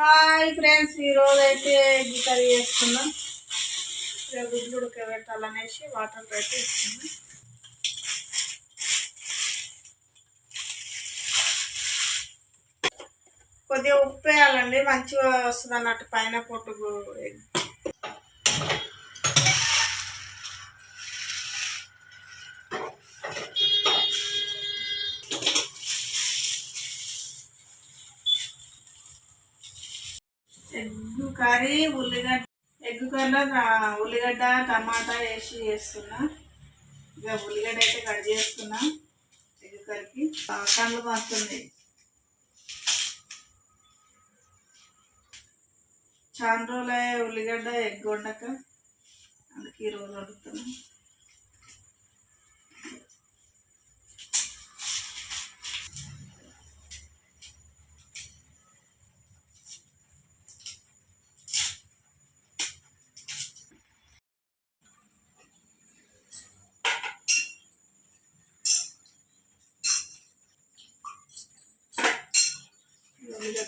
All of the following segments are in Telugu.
హాయ్ ఫ్రెండ్స్ ఈరోజు అయితే ఎగ్ కర్రీ చేసుకున్నాం ఇక గుడ్లు ఉడకబెట్టాలనేసి వాటర్ పెట్టి ఇస్తున్నాం కొద్దిగా ఉప్పు వేయాలండి మంచిగా వస్తుంది అన్నట్టు పైన పొట్టు ఎగ్ కర్రీ ఉల్లిగడ్డ ఎగ్ కర్రీలో ఉల్లిగడ్డ టమాటా వేసి చేస్తున్నా. ఇక ఉల్లిగడ్డ అయితే కట్ చేస్తున్నా ఎగ్ కర్రీకి. కళ్ళు వస్తుంది చాలా రోజులే ఉల్లిగడ్డ ఎగ్ వండక అందుకే ఈరోజు వండుతున్నాను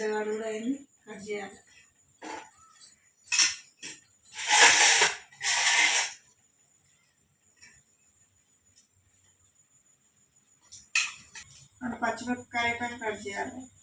ఉల్లిగడ్డ కూడా అయింది. కట్ చేయాలి. పచ్చిమిరపకాయ పైన కట్ చేయాలి.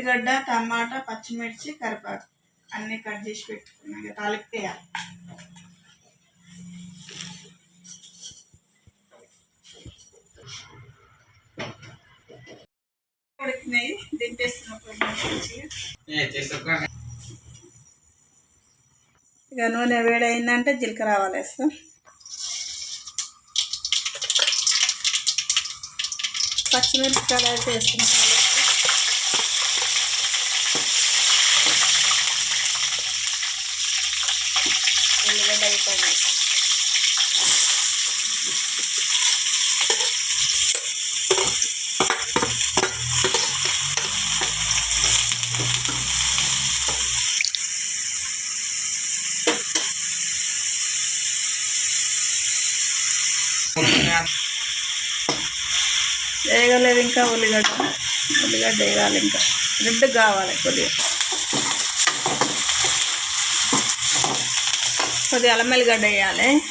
ఉల్లిగడ్డ టమాటా పచ్చిమిర్చి కరివేపాకు అన్నీ కట్ చేసి పెట్టుకున్నాం. ఇక తాలింపు వేయాలి ఉడికినాయి దింపేస్తున్నప్పుడు మంచిగా. ఇక నూనె వేడైందంటే జీలకర్ర ఆవాలు వేస్తాం. పచ్చిమిరపకాయలు అయితే వేసుకుంటాం ఉల్లిగడ్డ అయిపోయింది వేయగలేదు ఇంకా ఉల్లిగడ్డ. ఉల్లిగడ్డ వేయాలి ఇంకా. రెడ్ కావాలి కొద్దిగా. కొద్దిగా అల్లం వెల్లిగడ్డ వేయాలి.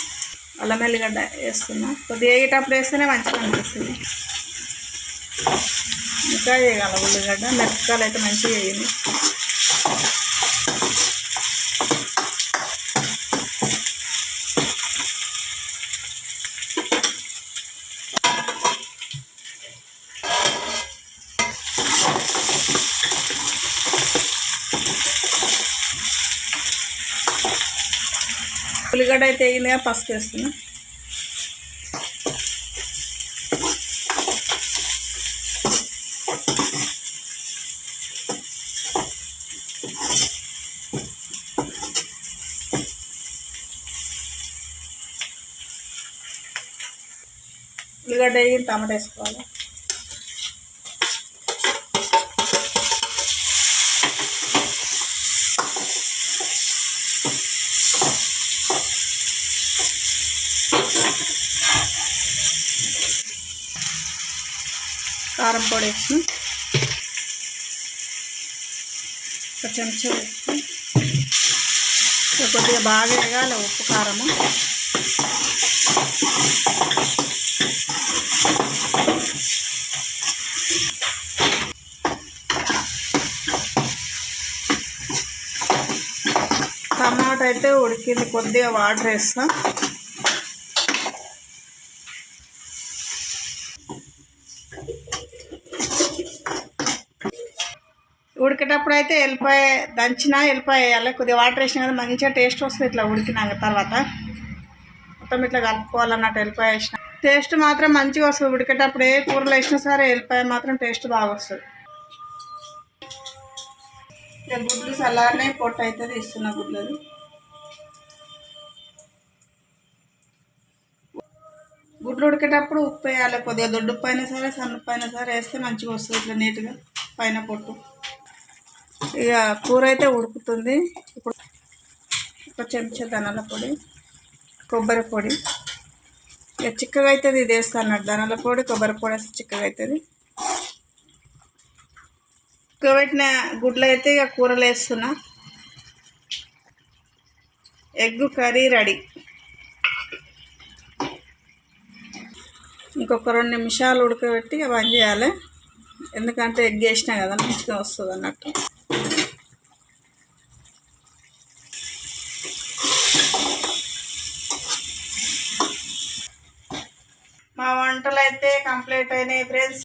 అల్లం వెల్లిగడ్డ వేస్తున్నా. కొద్దిగా వేగేటప్పుడు వేస్తేనే మంచిగా అనిపిస్తుంది. ఇంకా వేయాలి ఉల్లిగడ్డ. మిరపకాయలు అయితే మంచిగా వేయండి. ఉల్లిగడ్డ అయితే వేగిందిగా పసుపు వేస్తున్నా. ఉల్లిగడ్డ వేగి టమాటా వేసుకోవాలి. కారం పొడి వేసి ఒక చెంచా వేసి కొద్దిగా బాగా వేగాలి ఉప్పు కారము. టమాటా అయితే ఉడికింది కొద్దిగా వాటర్ వేస్తా. ఉడికేటప్పుడు అయితే వెళ్ళిపోయి దంచిన వెళ్ళిపోయి వేయాలి. కొద్దిగా వాటర్ వేసినా కదా మంచిగా టేస్ట్ వస్తుంది ఇట్లా ఉడికినాక తర్వాత. మొత్తం ఇట్లా కలుపుకోవాలన్నట్టు వెళ్ళిపోయి వేసిన. టేస్ట్ మాత్రం మంచిగా వస్తుంది. ఉడికేటప్పుడు ఏ కూరలు వేసినా సరే వెళ్ళిపోయి మాత్రం టేస్ట్ బాగా వస్తుంది. ఇక గుడ్లు చల్లారనే పొట్టు అయితే ఇస్తున్న గుడ్లది. గుడ్లు ఉడికేటప్పుడు ఉప్పు వేయాలి. కొద్దిగా దొడ్డు పైన సరే సన్న అయినా సరే వేస్తే మంచిగా వస్తుంది ఇట్లా నీట్గా పైన పొట్టు. ఇక కూర అయితే ఉడుకుతుంది. ఇప్పుడు ఒక చెంచా ధనాల పొడి కొబ్బరి పొడి. ఇక చిక్కగా అవుతుంది ఇది వేస్తాను అన్నట్టు ధనాల పొడి కొబ్బరి పొడి వేస్తే చిక్కగా అవుతుంది ఉడకబెట్టిన గుడ్లు అయితే ఇక కూరలు వేస్తున్నా. Egg curry ready. ఇంకొక రెండు నిమిషాలు ఉడకబెట్టి ఇక బంద్ చేయాలి. ఎందుకంటే ఎగ్ వేసినా కదా మంచిగా వస్తుంది అన్నట్టు. మా వంటలు అయితే కంప్లీట్ అయినాయి ఫ్రెండ్స్.